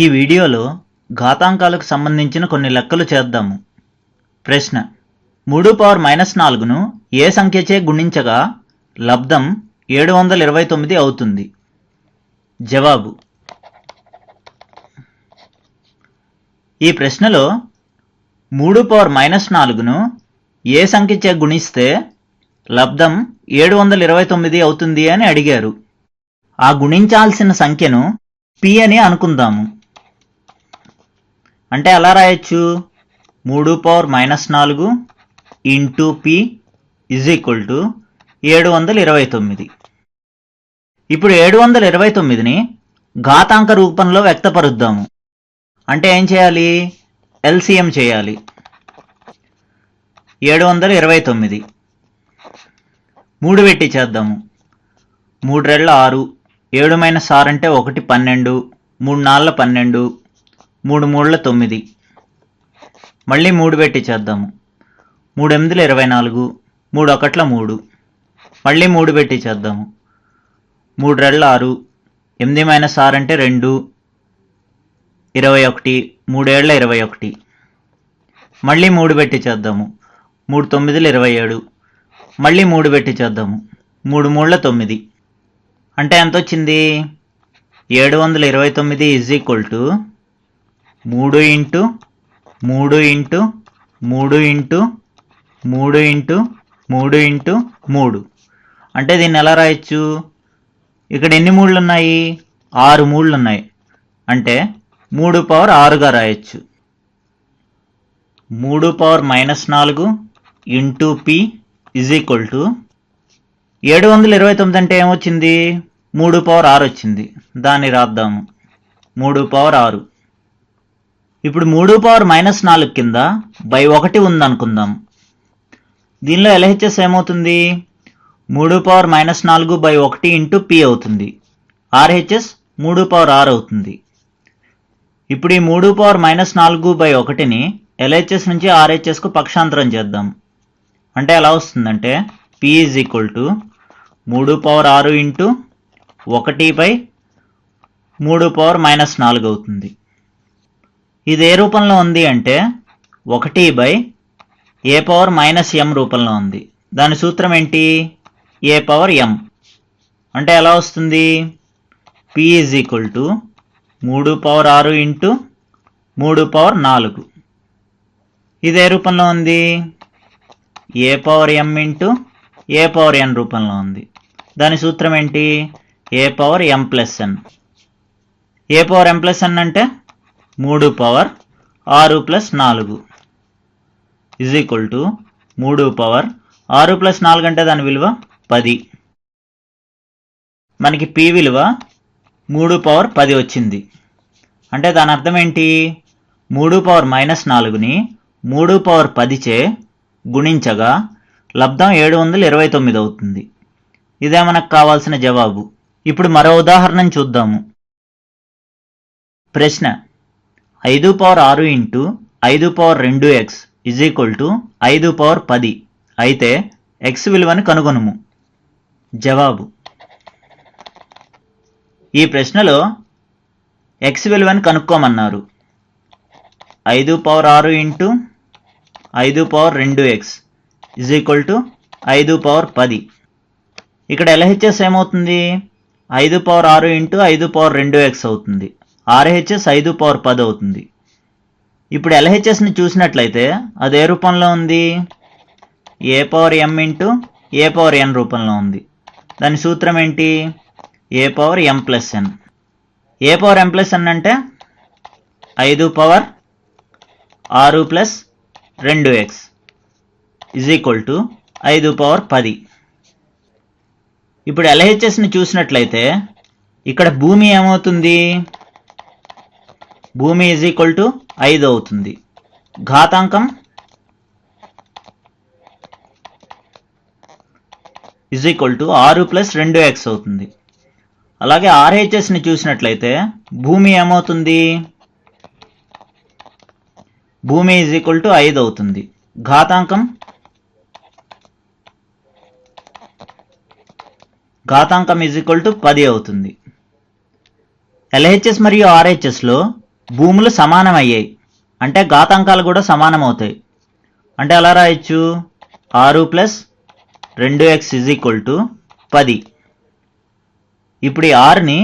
ఈ వీడియోలో ఘాతాంకాలకు సంబంధించిన కొన్ని లెక్కలు చేద్దాము. ప్రశ్న మూడు పవర్ మైనస్ నాలుగును ఏ సంఖ్యచే గుణించగా లబ్ధం ఏడు వందల ఇరవై తొమ్మిది అవుతుంది? జవాబు ఈ ప్రశ్నలో మూడు పవర్ మైనస్ నాలుగును ఏ సంఖ్యచే గుణిస్తే లబ్ధం ఏడు వందల ఇరవై తొమ్మిది అవుతుంది అని అడిగారు. ఆ గుణించాల్సిన సంఖ్యను పి అని అనుకుందాము. అంటే ఎలా రాయొచ్చు? మూడు పవర్ మైనస్ నాలుగు into P is equal to ఏడు వందల ఇరవై తొమ్మిది. ఇప్పుడు ఏడు వందల ఇరవై తొమ్మిదిని ఘాతాంక రూపంలో వ్యక్తపరుద్దాము. అంటే ఏం చేయాలి? ఎల్సిఎం చేయాలి. ఏడు వందల ఇరవై తొమ్మిది. మూడు పెట్టి చేద్దాము. మూడు రెళ్ళ ఆరు. ఏడు మైనస్ ఆరు అంటే ఒకటి పన్నెండు. మూడు నాళ్ళ పన్నెండు. మూడు మూడుల తొమ్మిది. మళ్ళీ మూడు పెట్టి చేద్దాము. మూడు ఎనిమిదిల ఇరవై నాలుగు మూడు ఒకట్ల మూడు. మళ్ళీ మూడు పెట్టి చేద్దాము. మూడు రెళ్ళ ఆరు ఎనిమిది మైనస్ ఆరు అంటే రెండు ఇరవై ఒకటి మూడేళ్ళ ఇరవై ఒకటి. మళ్ళీ మూడు పెట్టి చేద్దాము. మూడు తొమ్మిదిలు ఇరవై ఏడు. మళ్ళీ మూడు పెట్టి చేద్దాము. మూడు మూడుల తొమ్మిది. అంటే ఎంత వచ్చింది? ఏడు వందల ఇరవై తొమ్మిది ఈజ్ ఈక్వల్ టు మూడు ఇంటూ మూడు ఇంటూ మూడు ఇంటూ మూడు ఇంటూ మూడు ఇంటూ మూడు. అంటే దీన్ని ఎలా రాయొచ్చు? ఇక్కడ ఎన్ని మూడులు ఉన్నాయి ఆరు మూడులు ఉన్నాయి అంటే మూడు పవర్ ఆరుగా రాయొచ్చు. మూడు పవర్ మైనస్ నాలుగు into P is equal to ఏడు వందల ఇరవై తొమ్మిది అంటే ఏమొచ్చింది? మూడు పవర్ ఆరు వచ్చింది. దాన్ని రాద్దాము. మూడు పవర్ ఆరు. ఇప్పుడు మూడు పవర్ మైనస్ నాలుగు కింద బై ఒకటి ఉందనుకుందాం. దీనిలో ఎల్హెచ్ఎస్ ఏమవుతుంది? మూడు పవర్ మైనస్ నాలుగు బై ఒకటి ఇంటూ పి అవుతుంది. ఆర్హెచ్ఎస్ మూడు పవర్ ఆరు అవుతుంది. ఇప్పుడు ఈ మూడు పవర్ మైనస్ నాలుగు బై ఒకటిని ఎల్హెచ్ఎస్ నుంచి ఆర్హెచ్ఎస్కు పక్షాంతరం చేద్దాం. అంటే ఎలా వస్తుందంటే పి ఈజ్ ఈక్వల్ టు మూడు పవర్ ఆరు ఇంటూ ఒకటి బై మూడు పవర్ మైనస్ నాలుగు అవుతుంది. ఇది ఏ రూపంలో ఉంది అంటే ఒకటి by A power minus M రూపంలో ఉంది. దాని సూత్రం ఏంటి? A power M. అంటే ఎలా వస్తుంది? పి ఈజ్ ఈక్వల్ టు మూడు పవర్ ఆరు ఇంటూ మూడు పవర్ నాలుగు. ఇది ఏ రూపంలో ఉంది? A power M into A power N రూపంలో ఉంది. దాని సూత్రం ఏంటి? A power M plus N. A power M plus N అంటే మూడు పవర్ ఆరు ప్లస్ నాలుగు. ఇజ్ ఈక్వల్ టు మూడు పవర్ ఆరు ప్లస్ నాలుగు అంటే దాని విలువ పది. మనకి పి విలువ మూడు పవర్ పది వచ్చింది. అంటే దాని అర్థం ఏంటి? మూడు పవర్ మైనస్ నాలుగుని మూడు పవర్ పదిచే గుణించగా లబ్ధం ఏడు వందల ఇరవై తొమ్మిది అవుతుంది. ఇదే మనకు కావాల్సిన జవాబు? ఇప్పుడు మరో ఉదాహరణను చూద్దాము. ప్రశ్న ఐదు పవర్ ఆరు ఇంటూ ఐదు పవర్ రెండు ఎక్స్ ఇజ్ ఈక్వల్ టు ఐదు పవర్ పది. అయితే ఎక్స్ విలువను కనుగొనుము. జవాబు. ఈ ప్రశ్నలో ఎక్స్ విలువను కనుక్కోమన్నారు. ఐదు పవర్ ఆరు ఇంటూ ఐదు పవర్ రెండు ఎక్స్ ఇజ్ ఈక్వల్ టు ఐదు పవర్ పది. ఇక్కడ ఎల్హెచ్ఎస్ ఏమవుతుంది? ఐదు పవర్ ఆరు ఇంటూ ఐదు పవర్ రెండు ఎక్స్ అవుతుంది. ఆర్హెచ్ఎస్ ఐదు పవర్ పది అవుతుంది. ఇప్పుడు ఎల్హెచ్ఎస్ని చూసినట్లయితే అది ఏ రూపంలో ఉంది? A power M into A power N రూపంలో ఉంది. దాని సూత్రం ఏంటి? A power M plus N A power M plus N అంటే ఐదు పవర్ ఆరు ప్లస్ రెండు ఎక్స్ ఇజ్ ఈక్వల్ టు ఐదు పవర్ పది. ఇప్పుడు ఎల్హెచ్ఎస్ని చూసినట్లయితే ఇక్కడ భూమి ఏమవుతుంది? భూమి ఈజ్ ఈక్వల్ టు ఐదు అవుతుంది. ఘాతాంకం ఇజ్ ఈక్వల్ టు ఆరు ప్లస్ రెండు ఎక్స్ అవుతుంది. అలాగే ఆర్హెచ్ఎస్ని చూసినట్లయితే భూమి ఏమవుతుంది? భూమి ఈజ్ ఈక్వల్ టు ఐదు అవుతుంది. ఘాతాంకం ఘాతాంకం ఈజ్ ఈక్వల్ టు పది అవుతుంది. ఎల్హెచ్ఎస్ మరియు ఆర్హెచ్ఎస్లో భూములు సమానం అయ్యాయి అంటే ఘాతాంకాలు కూడా సమానం అవుతాయి అంటే ఎలా రాయొచ్చు? ఆరు ప్లస్ రెండు ఎక్స్ ఇజ్ ఈక్వల్ టు పది. ఇప్పుడు ఈ ఆరుని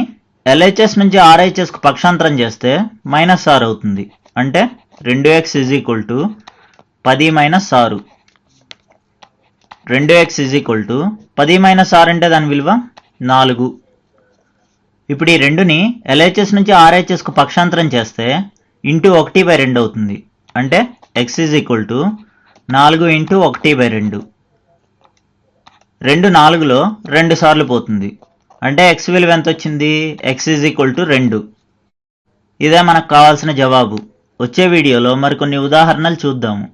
ఎల్హెచ్ఎస్ నుంచి ఆర్హెచ్ఎస్కు పక్షాంతరం చేస్తే మైనస్ ఆరు అవుతుంది. అంటే రెండు ఎక్స్ ఇజ్ ఈక్వల్ టు పది మైనస్ ఆరు. రెండు ఎక్స్ ఇజ్ ఈక్వల్ టు పది మైనస్ ఆరు అంటే దాని విలువ నాలుగు. ఇప్పుడు ఈ రెండుని ఎల్హెచ్ఎస్ నుంచి ఆర్హెచ్ఎస్కు పక్షాంతరం చేస్తే ఇంటూ ఒకటి బై రెండు అవుతుంది. అంటే ఎక్స్ ఈజ్ ఈక్వల్ టు నాలుగు ఇంటూ ఒకటి బై రెండు. రెండు నాలుగులో రెండు సార్లు పోతుంది. అంటే ఎక్స్ విలువ ఎంత వచ్చింది? ఎక్స్ ఈజ్ ఈక్వల్ టు రెండు. ఇదే మనకు కావాల్సిన జవాబు. వచ్చే వీడియోలో మరికొన్ని ఉదాహరణలు చూద్దాము.